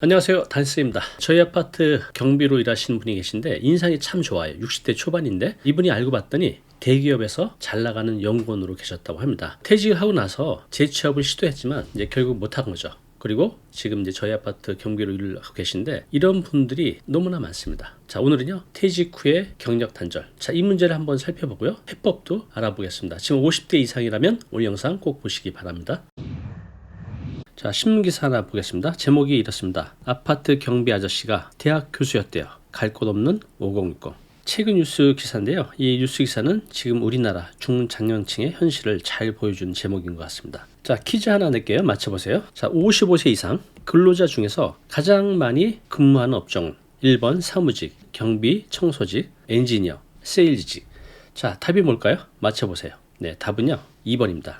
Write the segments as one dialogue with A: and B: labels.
A: 안녕하세요. 단스입니다. 저희 아파트 경비로 일하시는 분이 계신데 인상이 참 좋아요. 60대 초반인데 이분이 알고 봤더니 대기업에서 잘 나가는 연구원으로 계셨다고 합니다. 퇴직을 하고 나서 재취업을 시도했지만 이제 결국 못한 거죠. 그리고 지금 이제 저희 아파트 경비로 일을 하고 계신데 이런 분들이 너무나 많습니다. 자, 오늘은요. 퇴직 후의 경력 단절. 자, 이 문제를 한번 살펴보고요. 해법도 알아보겠습니다. 지금 50대 이상이라면 오늘 영상 꼭 보시기 바랍니다. 자, 신문기사 하나 보겠습니다. 제목이 이렇습니다. 아파트 경비 아저씨가 대학 교수였대요. 갈 곳 없는 5060. 최근 뉴스 기사인데요. 이 뉴스 기사는 지금 우리나라 중장년층의 현실을 잘 보여주는 제목인 것 같습니다. 자, 퀴즈 하나 낼게요. 맞춰보세요. 자, 55세 이상 근로자 중에서 가장 많이 근무하는 업종은 1번 사무직, 경비, 청소직, 엔지니어, 세일즈직. 자, 답이 뭘까요? 맞춰보세요. 네, 답은요. 2번입니다.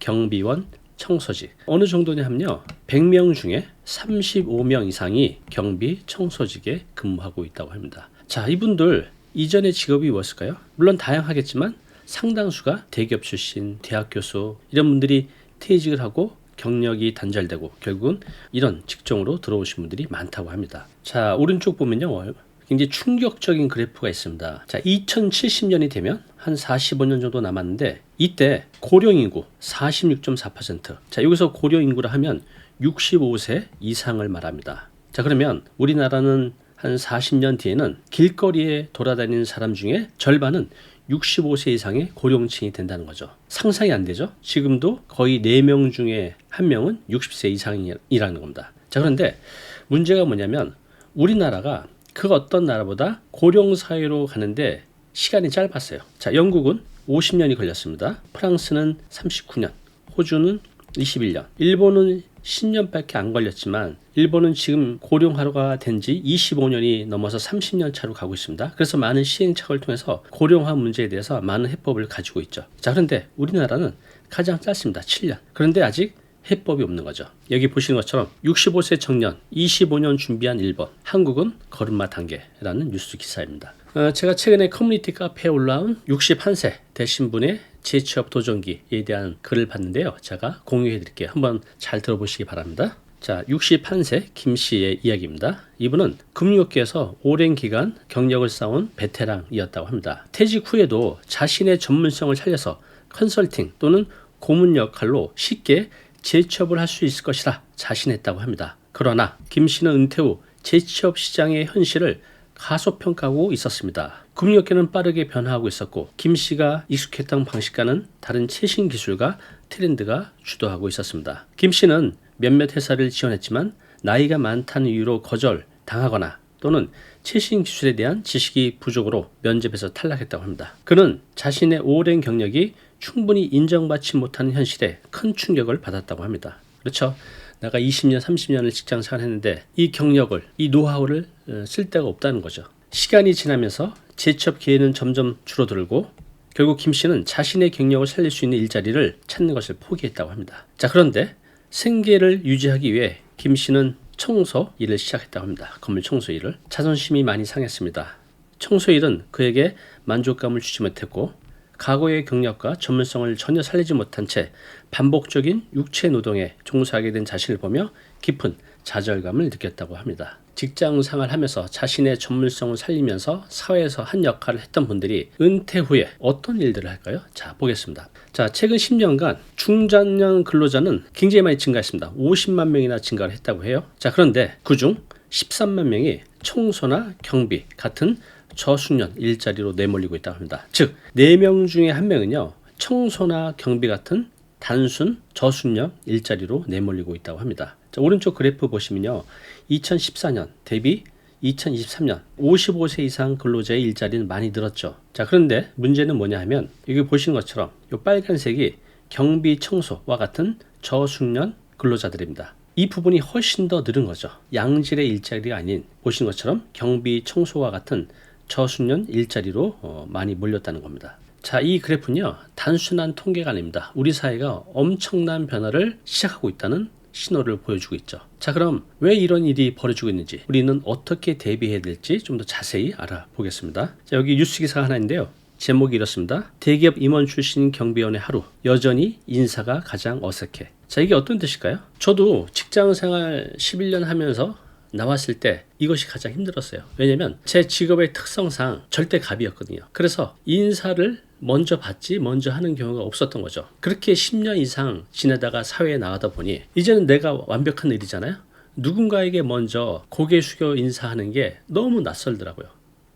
A: 경비원, 청소직. 어느 정도냐면요. 100명 중에 35명 이상이 경비 청소직에 근무하고 있다고 합니다. 자, 이분들 이전의 직업이 무엇일까요? 물론 다양하겠지만 상당수가 대기업 출신, 대학 교수 이런 분들이 퇴직을 하고 경력이 단절되고 결국은 이런 직종으로 들어오신 분들이 많다고 합니다. 자, 오른쪽 보면요. 굉장히 충격적인 그래프가 있습니다. 자, 2070년이 되면 한 45년 정도 남았는데 이때 고령 인구 46.4%. 자, 여기서 고령 인구라 하면 65세 이상을 말합니다. 자, 그러면 우리나라는 한 40년 뒤에는 길거리에 돌아다니는 사람 중에 절반은 65세 이상의 고령층이 된다는 거죠. 상상이 안 되죠? 지금도 거의 4명 중에 1명은 60세 이상이라는 겁니다. 자, 그런데 문제가 뭐냐면 우리나라가 그 어떤 나라보다 고령 사회로 가는데 시간이 짧았어요. 자, 영국은 50년이 걸렸습니다. 프랑스는 39년, 호주는 21년, 일본은 10년밖에 안 걸렸지만 일본은 지금 고령화가 된 지 25년이 넘어서 30년 차로 가고 있습니다. 그래서 많은 시행착오를 통해서 고령화 문제에 대해서 많은 해법을 가지고 있죠. 자, 그런데 우리나라는 가장 짧습니다. 7년. 그런데 아직 해법이 없는 거죠. 여기 보시는 것처럼 65세 청년 25년 준비한 일본, 한국은 걸음마 단계라는 뉴스 기사입니다. 어, 제가 최근에 커뮤니티 카페에 올라온 61세 되신 분의 재취업 도전기에 대한 글을 봤는데요. 제가 공유해 드릴게요. 한번 잘 들어보시기 바랍니다. 자, 61세 김 씨의 이야기입니다. 이분은 금융업계에서 오랜 기간 경력을 쌓은 베테랑이었다고 합니다. 퇴직 후에도 자신의 전문성을 살려서 컨설팅 또는 고문 역할로 쉽게 재취업을 할 수 있을 것이라 자신했다고 합니다. 그러나 김 씨는 은퇴 후 재취업 시장의 현실을 가소평가하고 있었습니다. 금융업계는 빠르게 변화하고 있었고 김 씨가 익숙했던 방식과는 다른 최신 기술과 트렌드가 주도하고 있었습니다. 김 씨는 몇몇 회사를 지원했지만 나이가 많다는 이유로 거절 당하거나 또는 최신 기술에 대한 지식이 부족으로 면접에서 탈락했다고 합니다. 그는 자신의 오랜 경력이 충분히 인정받지 못하는 현실에 큰 충격을 받았다고 합니다. 그렇죠? 내가 20년, 30년을 직장 생활했는데 이 경력을, 이 노하우를 어, 쓸 데가 없다는 거죠. 시간이 지나면서 재취업 기회는 점점 줄어들고 결국 김 씨는 자신의 경력을 살릴 수 있는 일자리를 찾는 것을 포기했다고 합니다. 자, 그런데 생계를 유지하기 위해 김 씨는 청소 일을 시작했다고 합니다. 건물 청소 일을. 자존심이 많이 상했습니다. 청소 일은 그에게 만족감을 주지 못했고 과거의 경력과 전문성을 전혀 살리지 못한 채 반복적인 육체 노동에 종사하게 된 자신을 보며 깊은 좌절감을 느꼈다고 합니다. 직장 생활 하면서 자신의 전문성을 살리면서 사회에서 한 역할을 했던 분들이 은퇴 후에 어떤 일들을 할까요? 자, 보겠습니다. 자, 최근 10년간 중장년 근로자는 굉장히 많이 증가했습니다. 50만 명이나 증가를 했다고 해요. 자, 그런데 그중 13만 명이 청소나 경비 같은 저숙련 일자리로 내몰리고 있다고 합니다. 즉, 4명 중에 1명은요, 청소나 경비 같은 단순 저숙련 일자리로 내몰리고 있다고 합니다. 자, 오른쪽 그래프 보시면요. 2014년 대비 2023년 55세 이상 근로자의 일자리는 많이 늘었죠. 자, 그런데 문제는 뭐냐 하면 여기 보시는 것처럼 이 빨간색이 경비 청소와 같은 저숙련 근로자들입니다. 이 부분이 훨씬 더 늘은 거죠. 양질의 일자리가 아닌 보시는 것처럼 경비 청소와 같은 저수년 일자리로 어, 많이 몰렸다는 겁니다. 자, 이 그래프는요, 단순한 통계가 아닙니다. 우리 사회가 엄청난 변화를 시작하고 있다는 신호를 보여주고 있죠. 자, 그럼 왜 이런 일이 벌어지고 있는지, 우리는 어떻게 대비해야 될지 좀 더 자세히 알아보겠습니다. 자, 여기 뉴스 기사 하나 있는데요. 제목이 이렇습니다. 대기업 임원 출신 경비원의 하루. 여전히 인사가 가장 어색해. 자, 이게 어떤 뜻일까요? 저도 직장 생활 11년 하면서 나왔을 때 이것이 가장 힘들었어요. 왜냐면 제 직업의 특성상 절대 갑이었거든요. 그래서 인사를 먼저 받지 먼저 하는 경우가 없었던 거죠. 그렇게 10년 이상 지내다가 사회에 나가다 보니 이제는 내가 완벽한 일이잖아요. 누군가에게 먼저 고개 숙여 인사하는 게 너무 낯설더라고요.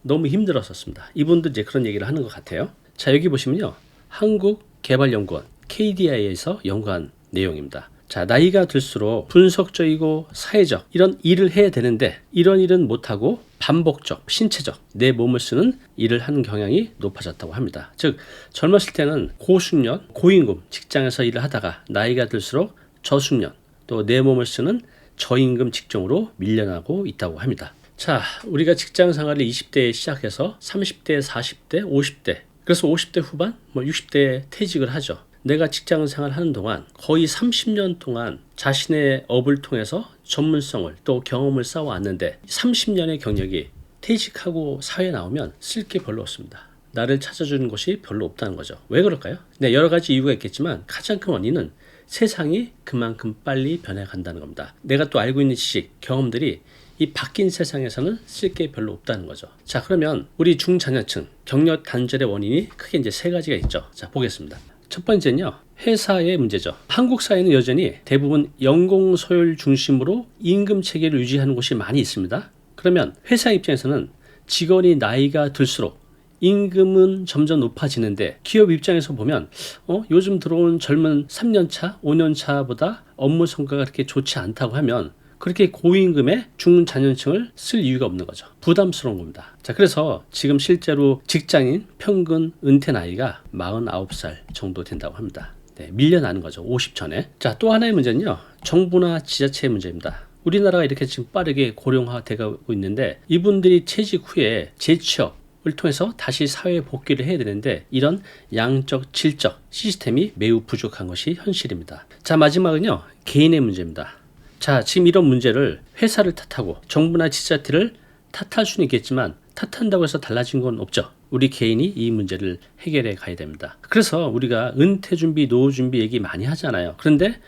A: 너무 힘들었었습니다. 이분도 이제 그런 얘기를 하는 것 같아요. 자, 여기 보시면요. 한국개발연구원 KDI에서 연구한 내용입니다. 자, 나이가 들수록 분석적이고 사회적 이런 일을 해야 되는데 이런 일은 못하고 반복적, 신체적 내 몸을 쓰는 일을 하는 경향이 높아졌다고 합니다. 즉, 젊었을 때는 고숙련, 고임금 직장에서 일을 하다가 나이가 들수록 저숙련 또 내 몸을 쓰는 저임금 직종으로 밀려나고 있다고 합니다. 자, 우리가 직장 생활을 20대에 시작해서 30대, 40대, 50대, 그래서 50대 후반, 뭐 60대에 퇴직을 하죠. 내가 직장 생활 하는 동안 거의 30년 동안 자신의 업을 통해서 전문성을 또 경험을 쌓아왔는데 30년의 경력이 퇴직하고 사회에 나오면 쓸 게 별로 없습니다. 나를 찾아주는 것이 별로 없다는 거죠. 왜 그럴까요? 네, 여러 가지 이유가 있겠지만 가장 큰 원인은 세상이 그만큼 빨리 변해간다는 겁니다. 내가 또 알고 있는 지식, 경험들이 이 바뀐 세상에서는 쓸 게 별로 없다는 거죠. 자, 그러면 우리 중자녀층 경력 단절의 원인이 크게 이제 세 가지가 있죠. 자, 보겠습니다. 첫 번째는요. 회사의 문제죠. 한국 사회는 여전히 대부분 연공 소율 중심으로 임금 체계를 유지하는 곳이 많이 있습니다. 그러면 회사 입장에서는 직원이 나이가 들수록 임금은 점점 높아지는데 기업 입장에서 보면 어, 요즘 들어온 젊은 3년 차, 5년 차보다 업무 성과가 그렇게 좋지 않다고 하면 그렇게 고임금의 중자년층을 쓸 이유가 없는 거죠. 부담스러운 겁니다. 자, 그래서 지금 실제로 직장인 평균 은퇴 나이가 49살 정도 된다고 합니다. 네, 밀려나는 거죠. 50 전에. 자, 또 하나의 문제는요. 정부나 지자체의 문제입니다. 우리나라가 이렇게 지금 빠르게 고령화되고 있는데 이분들이 퇴직 후에 재취업 을 통해서 다시 사회에 복귀를 해야 되는데 이런 양적 질적 시스템이 매우 부족한 것이 현실입니다. 자 마지막은요 개인의 문제입니다. 자 지금 이런 문제를 회사를 탓하고 정부나 지자체를 탓할 수는 있겠지만 탓한다고 해서 달라진 건 없죠. 우리 개인이 이 문제를 해결해 가야 됩니다. 그래서 우리가 은퇴 준비, 노후 준비 얘기 많이 하잖아요. 그런데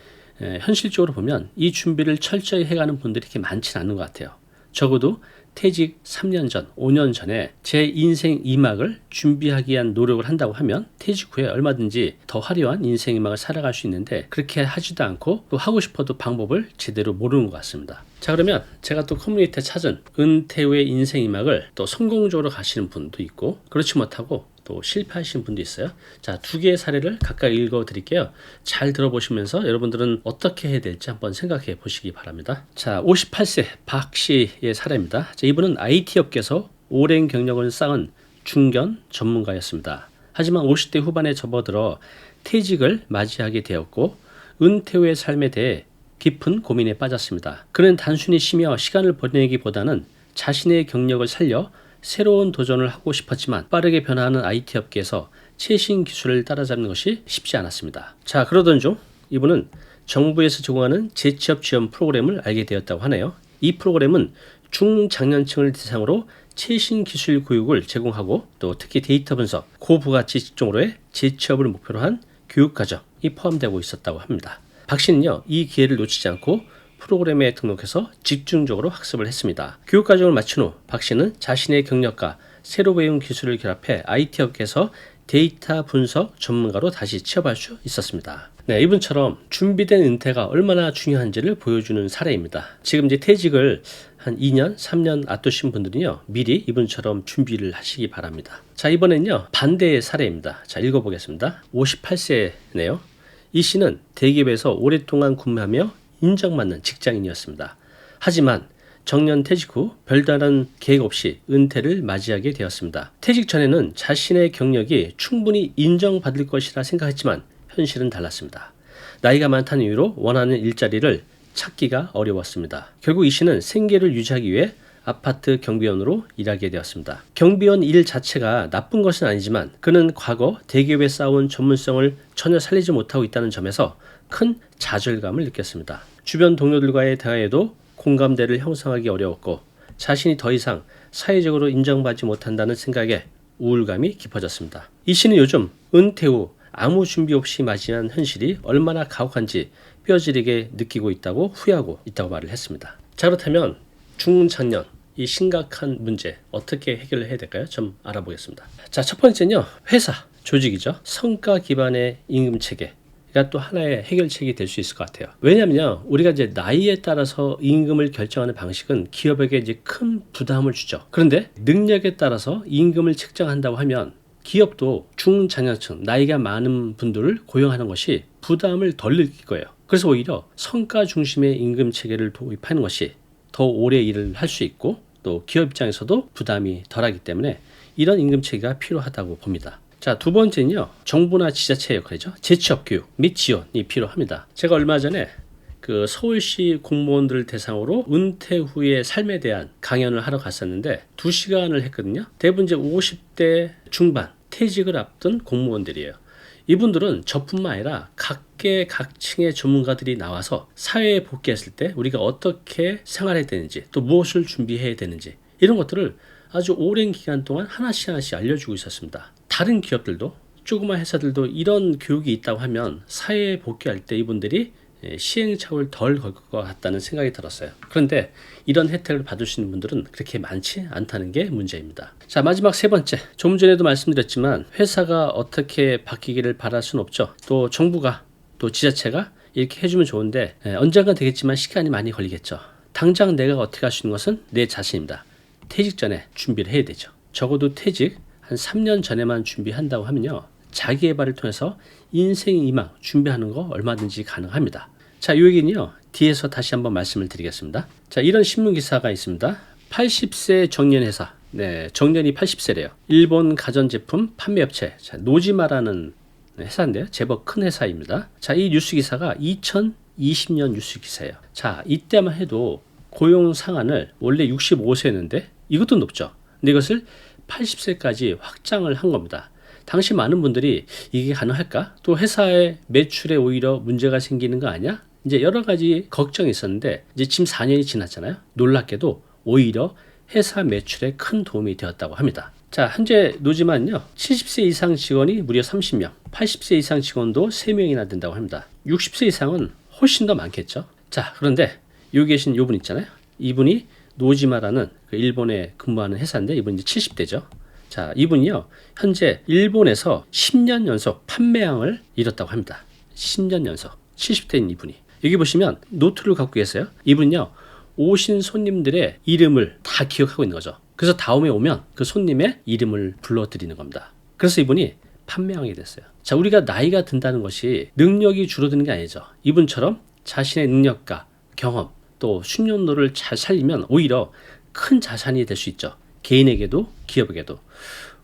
A: 에, 현실적으로 보면 이 준비를 철저히 해가는 분들이 이렇게 많지는 않은 것 같아요. 적어도 퇴직 3년 전, 5년 전에 제 인생 2막을 준비하기 위한 노력을 한다고 하면 퇴직 후에 얼마든지 더 화려한 인생 2막을 살아갈 수 있는데 그렇게 하지도 않고 또 하고 싶어도 방법을 제대로 모르는 것 같습니다. 자 그러면 제가 또 커뮤니티에 찾은 은퇴 후의 인생 2막을 또 성공적으로 가시는 분도 있고 그렇지 못하고 또 실패하신 분도 있어요. 자, 두 개의 사례를 각각 읽어 드릴게요. 잘 들어보시면서 여러분들은 어떻게 해야 될지 한번 생각해 보시기 바랍니다. 자, 58세 박 씨의 사례입니다. 자, 이분은 IT 업계에서 오랜 경력을 쌓은 중견 전문가였습니다. 하지만 50대 후반에 접어들어 퇴직을 맞이하게 되었고 은퇴 후의 삶에 대해 깊은 고민에 빠졌습니다. 그는 단순히 쉬며 시간을 보내기보다는 자신의 경력을 살려 새로운 도전을 하고 싶었지만 빠르게 변화하는 IT 업계에서 최신 기술을 따라잡는 것이 쉽지 않았습니다. 자, 그러던 중 이분은 정부에서 제공하는 재취업 지원 프로그램을 알게 되었다고 하네요. 이 프로그램은 중장년층을 대상으로 최신 기술 교육을 제공하고 또 특히 데이터 분석, 고부가치 직종으로의 재취업을 목표로 한 교육 과정이 포함되고 있었다고 합니다. 박 씨는요, 이 기회를 놓치지 않고 프로그램에 등록해서 집중적으로 학습을 했습니다. 교육 과정을 마친 후 박 씨는 자신의 경력과 새로 배운 기술을 결합해 IT 업계에서 데이터 분석 전문가로 다시 취업할 수 있었습니다. 네, 이분처럼 준비된 은퇴가 얼마나 중요한지를 보여주는 사례입니다. 지금 이제 퇴직을 한 2년, 3년 앞두신 분들은요, 미리 이분처럼 준비를 하시기 바랍니다. 자, 이번엔요, 반대의 사례입니다. 자, 읽어보겠습니다. 58세네요. 이 씨는 대기업에서 오랫동안 근무하며 인정받는 직장인이었습니다. 하지만 정년 퇴직 후 별다른 계획 없이 은퇴를 맞이하게 되었습니다. 퇴직 전에는 자신의 경력이 충분히 인정받을 것이라 생각했지만 현실은 달랐습니다. 나이가 많다는 이유로 원하는 일자리를 찾기가 어려웠습니다. 결국 이 씨는 생계를 유지하기 위해 아파트 경비원으로 일하게 되었습니다. 경비원 일 자체가 나쁜 것은 아니지만 그는 과거 대기업에 쌓아온 전문성을 전혀 살리지 못하고 있다는 점에서 큰 좌절감을 느꼈습니다. 주변 동료들과의 대화에도 공감대를 형성하기 어려웠고 자신이 더 이상 사회적으로 인정받지 못한다는 생각에 우울감이 깊어졌습니다. 이 씨는 요즘 은퇴 후 아무 준비 없이 맞이한 현실이 얼마나 가혹한지 뼈저리게 느끼고 있다고 후회하고 있다고 말을 했습니다. 자 그렇다면 중장년 이 심각한 문제 어떻게 해결을 해야 될까요? 좀 알아보겠습니다. 자, 첫 번째는요. 회사, 조직이죠. 성과 기반의 임금 체계. 가또 하나의 해결책이 될 수 있을 것 같아요. 왜냐하면요, 우리가 이제 나이에 따라서 임금을 결정하는 방식은 기업에게 이제 큰 부담을 주죠. 그런데 능력에 따라서 임금을 책정한다고 하면 기업도 중장년층, 나이가 많은 분들을 고용하는 것이 부담을 덜 느낄 거예요. 그래서 오히려 성과 중심의 임금 체계를 도입하는 것이 더 오래 일을 할 수 있고 또 기업 입장에서도 부담이 덜하기 때문에 이런 임금 체계가 필요하다고 봅니다. 자, 두 번째는요. 정부나 지자체의 역할이죠. 재취업 교육 및 지원이 필요합니다. 제가 얼마 전에 그 서울시 공무원들 대상으로 은퇴 후의 삶에 대한 강연을 하러 갔었는데 두 시간을 했거든요. 대부분 이제 50대 중반 퇴직을 앞둔 공무원들이에요. 이분들은 저뿐만 아니라 각계 각층의 전문가들이 나와서 사회에 복귀했을 때 우리가 어떻게 생활해야 되는지 또 무엇을 준비해야 되는지 이런 것들을 아주 오랜 기간 동안 하나씩 하나씩 알려주고 있었습니다. 다른 기업들도 조그만 회사들도 이런 교육이 있다고 하면 사회에 복귀할 때 이분들이 예, 시행착오를 덜 걸 것 같다는 생각이 들었어요. 그런데 이런 혜택을 있는 분들은 그렇게 많지 않다는 게 문제입니다. 자, 마지막 세 번째. 좀 전에도 말씀드렸지만 회사가 어떻게 바뀌기를 바랄 수는 없죠. 또 정부가 또 지자체가 이렇게 해주면 좋은데 예, 언젠가 되겠지만 시간이 많이 걸리겠죠. 당장 내가 어떻게 할 수 있는 것은 내 자신입니다. 퇴직 전에 준비를 해야 되죠. 적어도 퇴직 한 3년 전에만 준비한다고 하면요. 자기 개발을 통해서 인생 이망 준비하는 거 얼마든지 가능합니다. 자, 이 얘기는요. 뒤에서 다시 한번 말씀을 드리겠습니다. 자, 이런 신문 기사가 있습니다. 80세 정년 회사. 네, 정년이 80세래요. 일본 가전제품 판매업체. 자, 노지마라는 회사인데요. 제법 큰 회사입니다. 자, 이 뉴스 기사가 2020년 뉴스 기사예요. 자, 이때만 해도 고용 상한을 원래 65세였는데 이것도 높죠. 근데 이것을 80세까지 확장을 한 겁니다. 당시 많은 분들이 이게 가능할까? 또 회사의 매출에 오히려 문제가 생기는 거 아니야? 이제 여러 가지 걱정이 있었는데 이제 지금 4년이 지났잖아요. 놀랍게도 오히려 회사 매출에 큰 도움이 되었다고 합니다. 자, 현재 노지만요. 70세 이상 직원이 무려 30명, 80세 이상 직원도 3명이나 된다고 합니다. 60세 이상은 훨씬 더 많겠죠. 자, 그런데 여기 계신 이분 있잖아요. 이분이 노지마라는 그 일본에 근무하는 회사인데 이분 이제 70대죠. 자, 이분이요. 현재 일본에서 10년 연속 판매량을 이뤘다고 합니다. 10년 연속. 70대인 이분이. 여기 보시면 노트를 갖고 계세요. 이분요. 오신 손님들의 이름을 다 기억하고 있는 거죠. 그래서 다음에 오면 그 손님의 이름을 불러드리는 겁니다. 그래서 이분이 판매왕이 됐어요. 자, 우리가 나이가 든다는 것이 능력이 줄어드는 게 아니죠. 이분처럼 자신의 능력과 경험, 또 숙련도를 잘 살리면 오히려 큰 자산이 될 수 있죠. 개인에게도 기업에게도.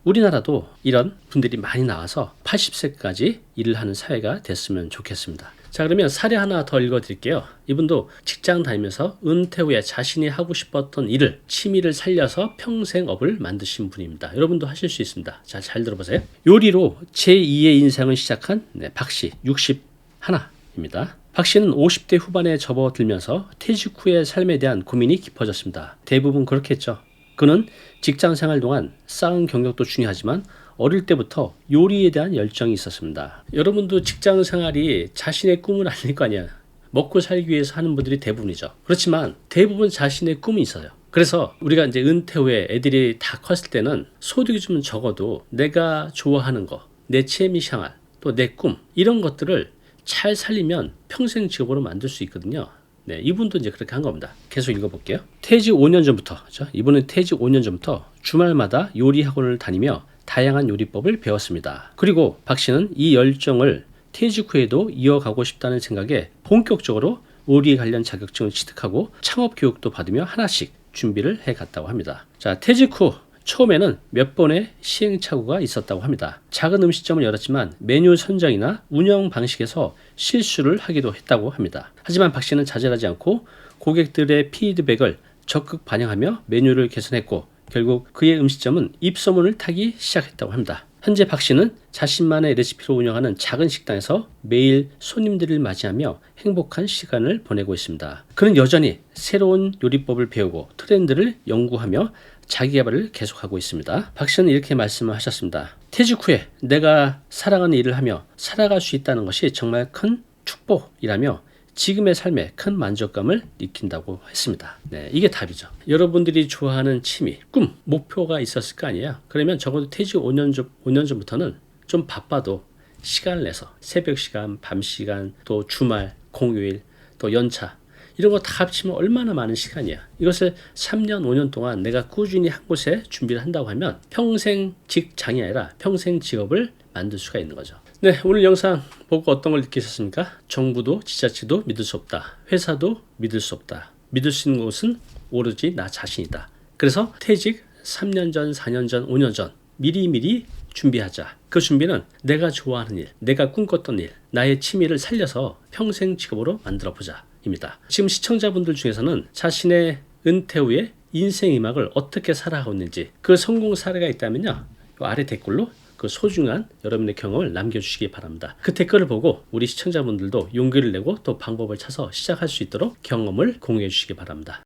A: 우리나라도 이런 분들이 많이 나와서 80세까지 일을 하는 사회가 됐으면 좋겠습니다. 자, 그러면 사례 하나 더 읽어 드릴게요. 이분도 직장 다니면서 은퇴 후에 자신이 하고 싶었던 일을, 취미를 살려서 평생 업을 만드신 분입니다. 여러분도 하실 수 있습니다. 자, 잘 들어보세요. 요리로 제2의 인생을 시작한 네, 박씨 61입니다. 박 씨는 50대 후반에 접어들면서 퇴직 후의 삶에 대한 고민이 깊어졌습니다. 대부분 그렇겠죠. 그는 직장 생활 동안 쌓은 경력도 중요하지만 어릴 때부터 요리에 대한 열정이 있었습니다. 여러분도 직장 생활이 자신의 꿈을 아닐 거 아니야. 먹고 살기 위해서 하는 분들이 대부분이죠. 그렇지만 대부분 자신의 꿈이 있어요. 그래서 우리가 이제 은퇴 후에 애들이 다 컸을 때는 소득이 좀 적어도 내가 좋아하는 거, 내 취미 생활, 또 내 꿈, 이런 것들을 잘 살리면 평생 직업으로 만들 수 있거든요. 네, 이분도 이제 그렇게 한 겁니다. 계속 읽어볼게요. 퇴직 5년 전부터, 그렇죠? 이분은 퇴직 5년 전부터 주말마다 요리 학원을 다니며 다양한 요리법을 배웠습니다. 그리고 박 씨는 이 열정을 퇴직 후에도 이어가고 싶다는 생각에 본격적으로 요리 관련 자격증을 취득하고 창업 교육도 받으며 하나씩 준비를 해 갔다고 합니다. 자, 퇴직 후 처음에는 몇 번의 시행착오가 있었다고 합니다. 작은 음식점을 열었지만 메뉴 선정이나 운영 방식에서 실수를 하기도 했다고 합니다. 하지만 박 씨는 좌절하지 않고 고객들의 피드백을 적극 반영하며 메뉴를 개선했고 결국 그의 음식점은 입소문을 타기 시작했다고 합니다. 현재 박 씨는 자신만의 레시피로 운영하는 작은 식당에서 매일 손님들을 맞이하며 행복한 시간을 보내고 있습니다. 그는 여전히 새로운 요리법을 배우고 트렌드를 연구하며 자기 개발을 계속하고 있습니다. 박 씨는 이렇게 말씀을 하셨습니다. 퇴직 후에 내가 사랑하는 일을 하며 살아갈 수 있다는 것이 정말 큰 축복이라며 지금의 삶에 큰 만족감을 느낀다고 했습니다. 네, 이게 답이죠. 여러분들이 좋아하는 취미, 꿈, 목표가 있었을 거 아니에요. 그러면 적어도 퇴직 5년 전, 5년 전부터는 좀 바빠도 시간을 내서 새벽 시간, 밤 시간, 또 주말, 공휴일, 또 연차 이런 거 다 합치면 얼마나 많은 시간이야. 이것을 3년, 5년 동안 내가 꾸준히 한 곳에 준비를 한다고 하면 평생 직장이 아니라 평생 직업을 만들 수가 있는 거죠. 네, 오늘 영상 보고 어떤 걸 느끼셨습니까? 정부도 지자체도 믿을 수 없다. 회사도 믿을 수 없다. 믿을 수 있는 곳은 오로지 나 자신이다. 그래서 퇴직 3년 전, 4년 전, 5년 전 미리미리 준비하자. 그 준비는 내가 좋아하는 일, 내가 꿈꿨던 일, 나의 취미를 살려서 평생 직업으로 만들어 보자. 입니다. 지금 시청자분들 중에서는 자신의 은퇴 후에 인생 이막을 어떻게 살아가고 있는지 그 성공 사례가 있다면요. 요 아래 댓글로 그 소중한 여러분의 경험을 남겨주시기 바랍니다. 그 댓글을 보고 우리 시청자분들도 용기를 내고 또 방법을 찾아서 시작할 수 있도록 경험을 공유해 주시기 바랍니다.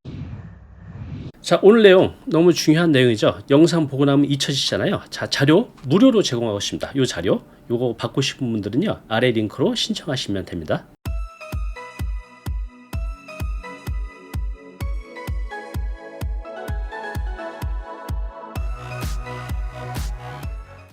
A: 자 오늘 내용 너무 중요한 내용이죠. 영상 보고 나면 잊혀지잖아요. 자 자료 무료로 제공하고 있습니다. 이 자료 요거 받고 싶은 분들은요 아래 링크로 신청하시면 됩니다.